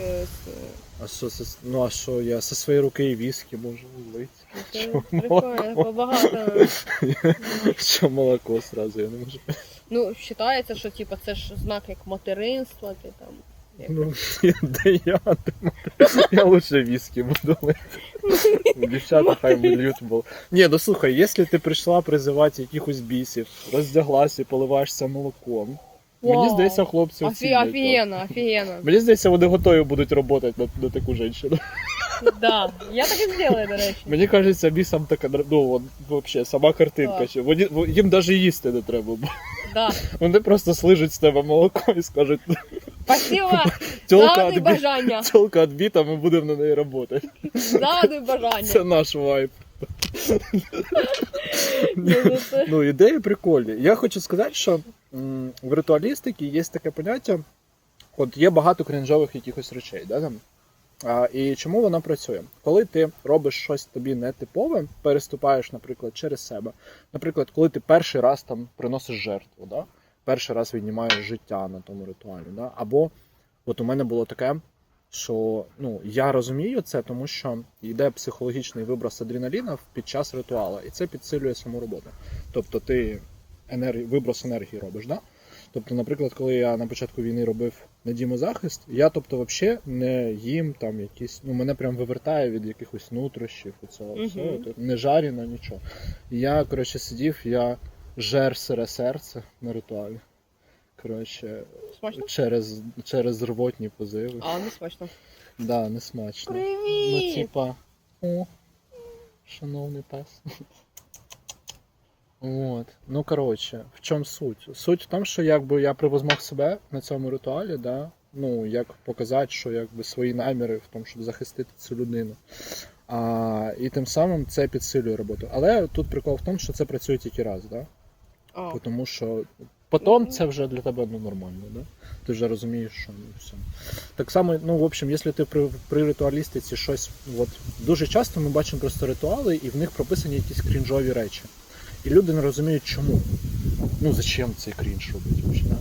е, з А що це? Ну а що, я зі своєї руки і віскі можу влити. це прикольно, побагато. Що молоко сразу я не можу. Ну, вважається, що типа це ж знак як материнства, ти там. як- Ну, де я? Я лучше віскі буду лити. Дівчата хай вильють, бо. Ні, ну слухай, якщо ти прийшла призивати якихось бісів, роздяглась і поливаєшся молоком. Мені здається, хлопці Офі- оцінять. Офігенно, офігенно. Мені здається, вони готові будуть працювати на, на таку жінку. Да. Я так і зробила, до речі. Мені кажеться, бісам така ну, от, вообще, сама картинка. Так. Ще. Вони, во- їм навіть їсти не треба. Бо Да. вони просто слижуть з тебе молоко і скажуть, Спасибо, тілка загадуй відбі... бажання. тілка відбіта, ми будемо на неї працювати. Загадуй бажання. Це наш вайб. Ну, ну, це- Ну, ідеї прикольні. Я хочу сказати, що в ритуалістиці є таке поняття, от є багато крінжових якихось речей, да, там? А, і чому воно працює? Коли ти робиш щось тобі нетипове, переступаєш, наприклад, через себе. Наприклад, коли ти перший раз там приносиш жертву, да? перший раз віднімаєш життя на тому ритуалі. Да? Або от у мене було таке, що ну, я розумію це, тому що йде психологічний виброс адреналіна під час ритуалу, і це підсилює саму роботу. Тобто ти енергії, виброс енергії робиш, да? Тобто, наприклад, коли я на початку війни робив недімозахист, я тобто взагалі не їм там якісь, ну мене прям вивертає від якихось нутрощів, оцього Мгм. всього, не жаріно, нічого. І я, коротше, сидів, я жер сире серце на ритуалі. Коротше, Смачно? через, через рвотні позиви. А, не смачно. Да, не смачно. Ну, типа, о, шановний пес. От. Ну, коротше, в чому суть? Суть в тому, що якби я превозмог себе на цьому ритуалі, да? ну, як показати, що якби свої наміри в тому, щоб захистити цю людину. А, і тим самим це підсилює роботу. Але тут прикол в тому, що це працює тільки раз, да? А, Тому що потім це вже для тебе ну, нормально, да? Ти вже розумієш, що ну, все. Так само, ну, в общем, якщо ти при, при ритуалістиці щось. От, дуже часто ми бачимо просто ритуали, і в них прописані якісь крінжові речі. І люди не розуміють, чому. Ну, зачем цей крінж робити взагалі. Да?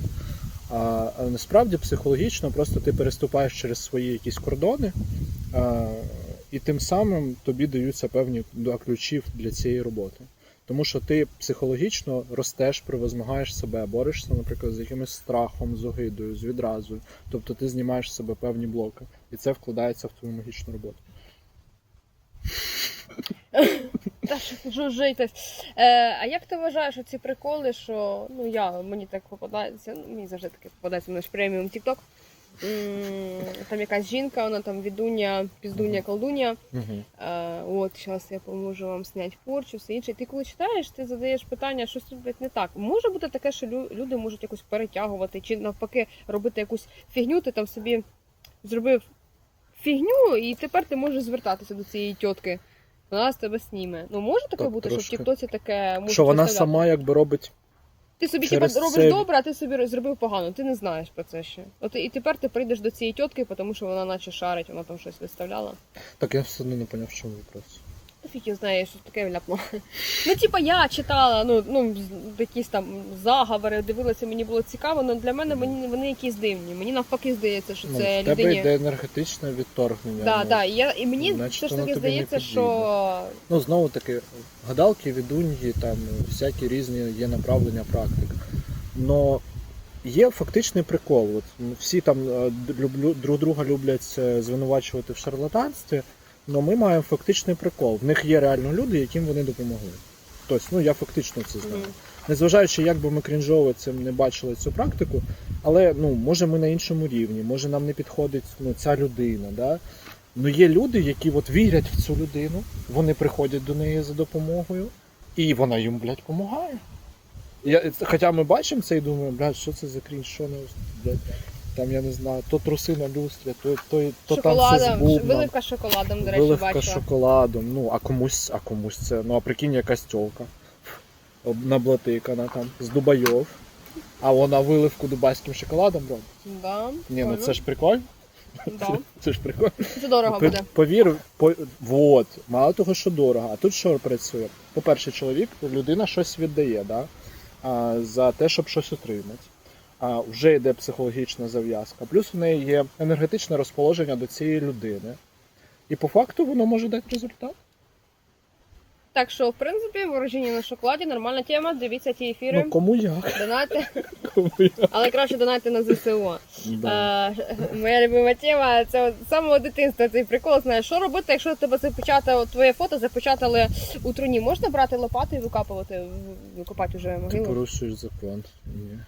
А, насправді психологічно просто ти переступаєш через свої якісь кордони, а, і тим самим тобі даються певні да, ключі для цієї роботи. Тому що ти психологічно ростеш, превозмагаєш себе, борешся, наприклад, з якимось страхом, з огидою, з відразою. Тобто ти знімаєш з себе певні блоки, і це вкладається в твою магічну роботу. Та що жужжите. Е, а як ти вважаєш оці приколи, що ну я мені так попадається, ну мені завжди таке попадається наш преміум. М, Там якась жінка, вона там відуня, піздуня, колдуня. Е, от, зараз я поможу вам зняти порчу, все інше. Ти коли читаєш, ти задаєш питання, що тут блядь, не так. Може бути таке, що люди можуть якось перетягувати, чи навпаки робити якусь фігню, ти там собі зробив фігню, і тепер ти можеш звертатися до цієї тітки. Вона з тебе сніме. Ну може таке Так, бути, трошки. що в Тіктоці таке може. Що вона сама якби робить. Ти собі через типа, робиш це- добре, а ти собі зробив погано. Ти не знаєш про це ще. От і тепер ти прийдеш до цієї тітки, тому що вона наче шарить, вона там щось виставляла. Так я все одно не поняв, в чому вопрос. Фіг знає, що таке ляпнуло. Ну, типа, я читала, ну, ну, якісь там заговори, дивилася, мені було цікаво, але для мене вони, вони якісь дивні. Мені навпаки здається, що Ну, це в тебе йде енергетичне відторгнення. Да, ну, да, і, я, і мені Значить, все ж таки здається, що Ну, знову таки, гадалки, відуньї, там всякі різні є направлення практик. Но є фактичний прикол. От, всі там е, друг друга люблять е, звинувачувати в шарлатанстві, але ми маємо фактичний прикол. В них є реально люди, яким вони допомогли. Тобто, ну я фактично це знаю. Незважаючи, як би ми крінжово цим не бачили цю практику, але ну, може ми на іншому рівні, може нам не підходить ну, ця людина. Да? Ну є люди, які от вірять в цю людину, вони приходять до неї за допомогою, і вона їм, блядь, допомагає. Я, хоча ми бачимо це і думаємо, блядь, що це за крінж, що не блядь, там я не знаю, то труси на люстрі, то, то, то танці з бубном. виливка з шоколадом, до речі, Виливка бачила. шоколадом. Ну, а комусь, а комусь це. Ну, а прикинь, якась тьолка наблатикана там з Дубайов. А вона виливку дубайським шоколадом робить. Да, Ні, ну це ж прикольно. да. Це ж прикольно. Це дорого буде. Повір, по... вот, мало того, що дорого. А тут що працює? По-перше, чоловік, людина щось віддає, да? а, за те, щоб щось отримати. А, вже йде психологічна зав'язка. Плюс у неї є енергетичне розположення до цієї людини. І по факту воно може дати результат. Так що, в принципі, ворожіння на шоколаді нормальна тема. Дивіться ті ефіри. Ну кому як? Донати, Кому як. але краще донати на ЗСУ. Да. Е, моя любима тема це з самого дитинства цей прикол. Знаєш, що робити, якщо тебе запечатало твоє фото запечатали у труні. Можна брати лопату і викапувати, викопати вже могилу? Ти порушуєш закон. Ні.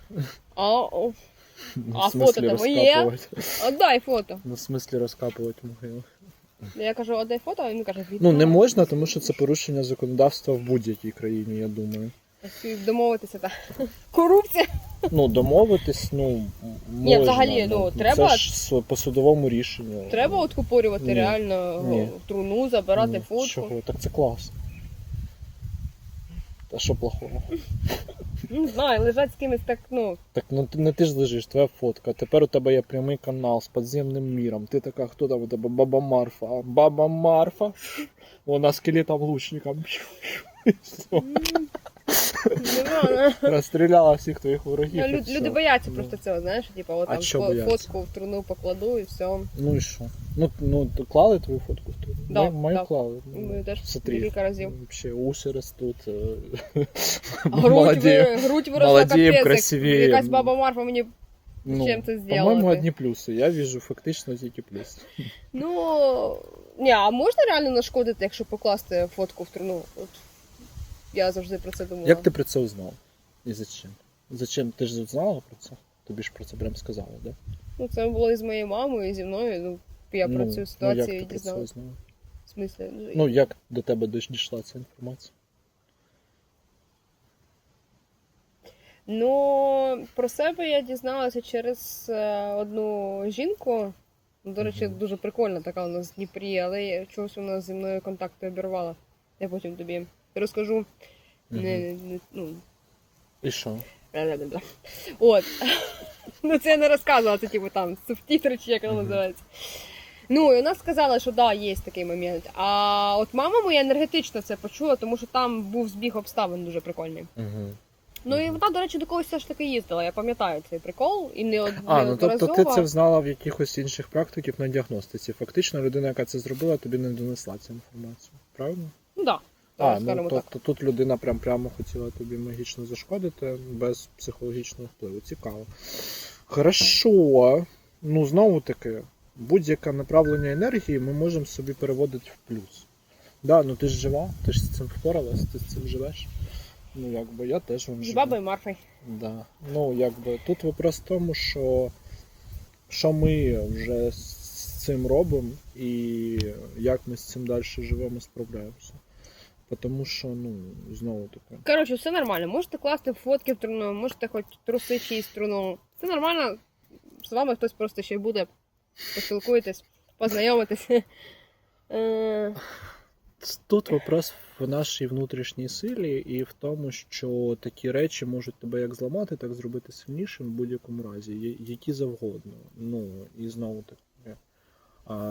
А, о, Ну, А фото-то моє? розкапувати. отдай фото. Ну, в смислі розкапувати могилу. Я кажу, а дай фото, а він каже, Ну не можна, тому що це порушення законодавства в будь-якій країні, я думаю. Домовитися так. Корупція. Ну, домовитись, ну Ні, взагалі, ну, треба- Це ж по судовому рішенню. Треба откупорювати Ні. реально Ні. труну, забирати Ні, фотку. Чого? Так це клас. Та що плохого? Ну, Не знаю, лежать з кимось так, ну. Так ну ти не ти ж лежиш, твоя фотка. Тепер у тебе є прямий канал з підземним міром. Ти така, хто там у тебе? Баба Марфа. А Баба Марфа. Вона скелетом лучником. Знаю. Розстріляла всіх твоїх ворогів. Ну, і. Люди бояться Ну. просто цього, знаєш, типу, от А там чого фо- бояться? фотку в труну покладу і все. Ну і що? Ну, ну то клали твою фотку в труну? Да, Мою- Мою да. клали. Ми теж Смотри. кілька разів. Вообще уши растут. э, Грудь, молодеем. ви, грудь виросла молодеем, капець. як. Якась баба Марфа мені. Ну, Чим це По-моєму, зробити? одні плюси. Я вижу фактично тільки плюс. Ну. Ні, а можна реально нашкодити, якщо покласти фотку в труну? От я завжди про це думала. Як ти про це узнав? І зачем? Зачем? Ти ж знала про це? Тобі ж про це прям сказали, да? Ну, це було і з моєю мамою, і зі мною. Ну, я про ну, цю ну, ситуацію як ти про це дізналася. узнала? В смислі, ну, Ну, як до тебе дійшла ця інформація? Ну, про себе я дізналася через е, одну жінку. Ну, До речі, дуже прикольна така у нас в Дніпрі, але чогось вона зі мною контакти обірвала. Я потім тобі розкажу. Не, не, ну, І що? От. Ну, це я не розказувала, це типу там субтитри чи як воно називається. Ну, і вона сказала, що да, є такий момент. А от мама моя енергетично це почула, тому що там був збіг обставин дуже прикольний. Угу. Ну і вона, до речі, до когось все ж таки їздила. Я пам'ятаю цей прикол і не А, ну тобто ти це знала в якихось інших практиків на діагностиці. Фактично, людина, яка це зробила, тобі не донесла цю інформацію. Правильно? Ну да. А, ну скажімо так. тобто тут людина прям прямо хотіла тобі магічно зашкодити без психологічного впливу. Цікаво. Хорошо. Ну, знову таки, будь-яке направлення енергії ми можемо собі переводити в плюс. Да, ну ти ж жива, ти ж з цим впоралась, ти з цим живеш. Ну, якби я теж вам З живу. бабою Марфою. Да. Ну, якби тут вопрос в тому, що, що ми вже з цим робимо і як ми з цим далі живемо, справляємося. Тому що, ну, знову таки. Коротше, все нормально. Можете класти фотки в труну, можете хоч труси чиїсь в труну. Все нормально. З вами хтось просто ще буде. Поспілкуєтесь, познайомитесь. Е, Тут вопрос в нашій внутрішній силі і в тому, що такі речі можуть тебе як зламати, так зробити сильнішим в будь-якому разі, які завгодно. Ну, і знову таки.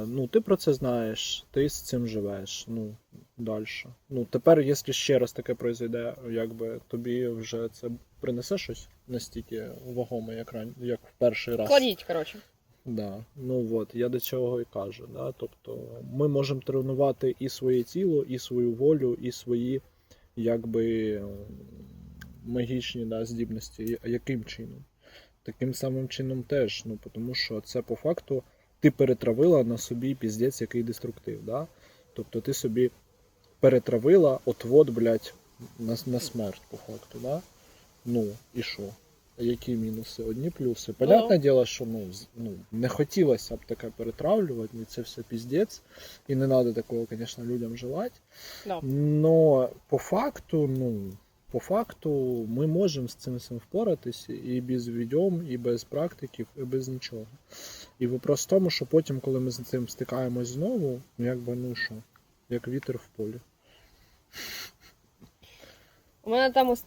Ну, ти про це знаєш, ти з цим живеш. Ну, далі. Ну, тепер, якщо ще раз таке произойде, якби тобі вже це принесе щось настільки вагоме, як ран... як в перший раз. Кладіть, коротше. Да. Ну от, я до цього і кажу. Да? Тобто ми можемо тренувати і своє тіло, і свою волю, і свої якби магічні да, здібності. Яким чином? Таким самим чином теж. Ну, тому що це по факту ти перетравила на собі піздець, який деструктив. Да? Тобто ти собі перетравила отвод, блядь, на, на смерть, по факту. Да? Ну, і що? Які мінуси? Одні плюси. Понятне діло, що ну, ну, не хотілося б таке перетравлювати, це все піздець. І не треба такого, звісно, людям желати. Но по факту, ну, по факту, ми можемо з цим всім впоратись і без відьом, і без практиків, і без нічого. І вопрос в тому, що потім, коли ми з цим стикаємось знову, ну, якби ну що, як вітер в полі. У мене там